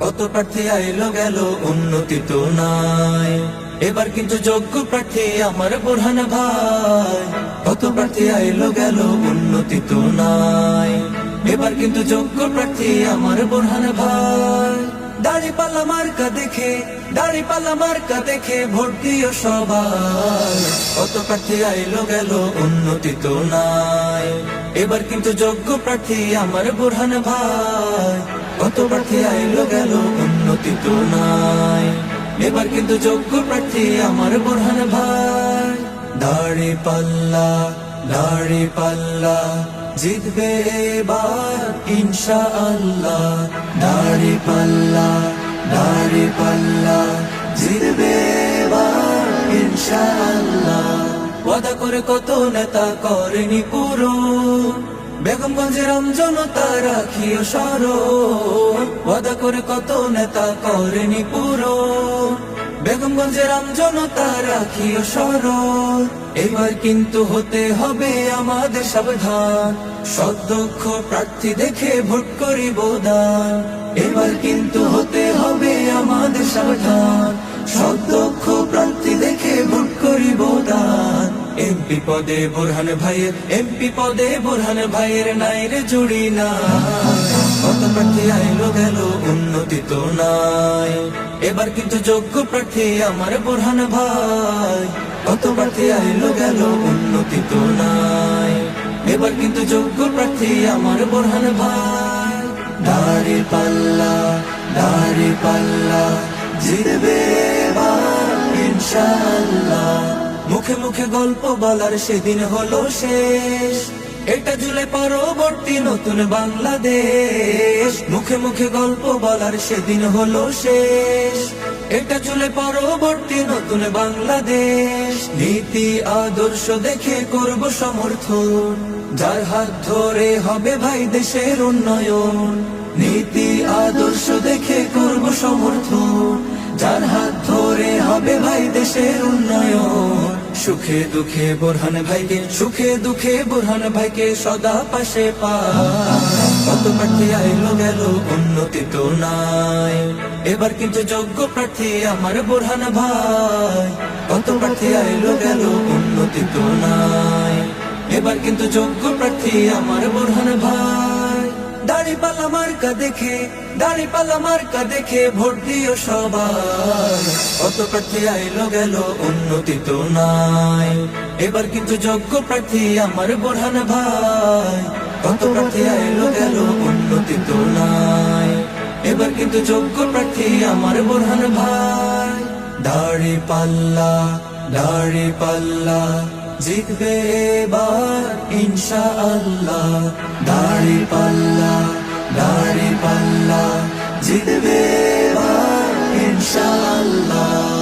কত প্রার্থী আইলো গেল, উন্নতি তো নাই। এবার কিন্তু যোগ্য প্রার্থী আমার বোরহান ভাই। কত প্রার্থী আইলো গেল, উন্নতি তো নাই। এবার কিন্তু যোগ্য প্রার্থী আমার বোরহান ভাই। দাড়ি পাল্লা মার্কা দেখে, দাড়ি পাল্লা মার্কা দেখে ভোট দিও সবাই। কত প্রার্থী আইলো গেল, উন্নতি তো নাই। এবার কিন্তু যোগ্য প্রার্থী আমার বোরহান ভাই। কত প্রার্থী আইলো গেল, উন্নতি তো নাই। এবার কিন্তু যোগ্য প্রার্থী আমার বোরহান ভাই। দাড়ি পাল্লা দাড়ি পাল্লা, জিতবে এবার ইনশা আল্লাহ দাড়ি পাল্লা দাড়ি পাল্লা, জিতবে এবার ইনশা আল্লাহ ওয়াদা করে কত নেতা করেনি পুরো বেগমগঞ্জের আমজনতা রাখিও স্মরণ ওয়াদা করে কত নেতা করেনি পুরো বেগমগঞ্জের আমজনতা রাখিও স্মরণ এবার কিন্তু হতে হবে আমাদের সাবধান। সদক্ষ প্রার্থী দেখে ভোট করিব দান। এবার কিন্তু হতে এমপি পদে বোরহান ভাইয়ের, এমপি পদে বোরহান ভাইয়ের নাইরে জুড়ি না কত প্রার্থী আইলো গেল, উন্নতি তো নাই। এবার কিন্তু যোগ্য প্রার্থী আমার বোরহান ভাই। কত প্রার্থী আইলো গেল, উন্নতি তো নাই। এবার কিন্তু যোগ্য প্রার্থী আমার বোরহান ভাই। দাড়ি পাল্লা দাড়ি পাল্লা, জিতবে এবার ইনশাআল্লাহ। মুখে মুখে গল্প বলার সেদিন হলো শেষ। এটা জুলাই পরবর্তী নতুন বাংলাদেশ। মুখে মুখে গল্প বলার সেদিন হলো শেষ। এটা জুলাই পরবর্তী নতুন বাংলাদেশ। নীতি, আদর্শ দেখে করব সমর্থন। যার হাত ধরে হবে ভাই দেশের উন্নয়ন। নীতি, আদর্শ দেখে করব সমর্থন। যার হাত ধরে হবে ভাই দেশের উন্নয়ন। সুখে দুঃখে বোরহান ভাইকে সুখে দুঃখে বোরহান ভাইকে সদা পাশে পা প্রার্থী আইলো গেল, উন্নতি তো নাই। এবার কিন্তু যোগ্য প্রার্থী আমার বোরহান ভাই। কত প্রার্থী আইলো গেল, উন্নতি তো নাই। এবার কিন্তু যোগ্য প্রার্থী আমার বোরহান ভাই। দাড়ি পাল্লা মার্কা দেখে, দাড়ি পাল্লা মার্কা দেখে ভোট দিও সবাই। কত প্রার্থী আইলো গেল, উন্নতি তো নাই। এবার কিন্তু যোগ্য প্রার্থী আমার বোরহান ভাই। কত প্রার্থী আইলো গেল, উন্নতি তো নাই। এবার কিন্তু যোগ্য প্রার্থী আমার বোরহান ভাই। দাড়ি পাল্লা দাড়ি পাল্লা জিতবে এবার ইনশা আল্লাহ দাড়ি পাল্লা দাড়ি পাল্লা জিতবে এবার ইনশা আল্লাহ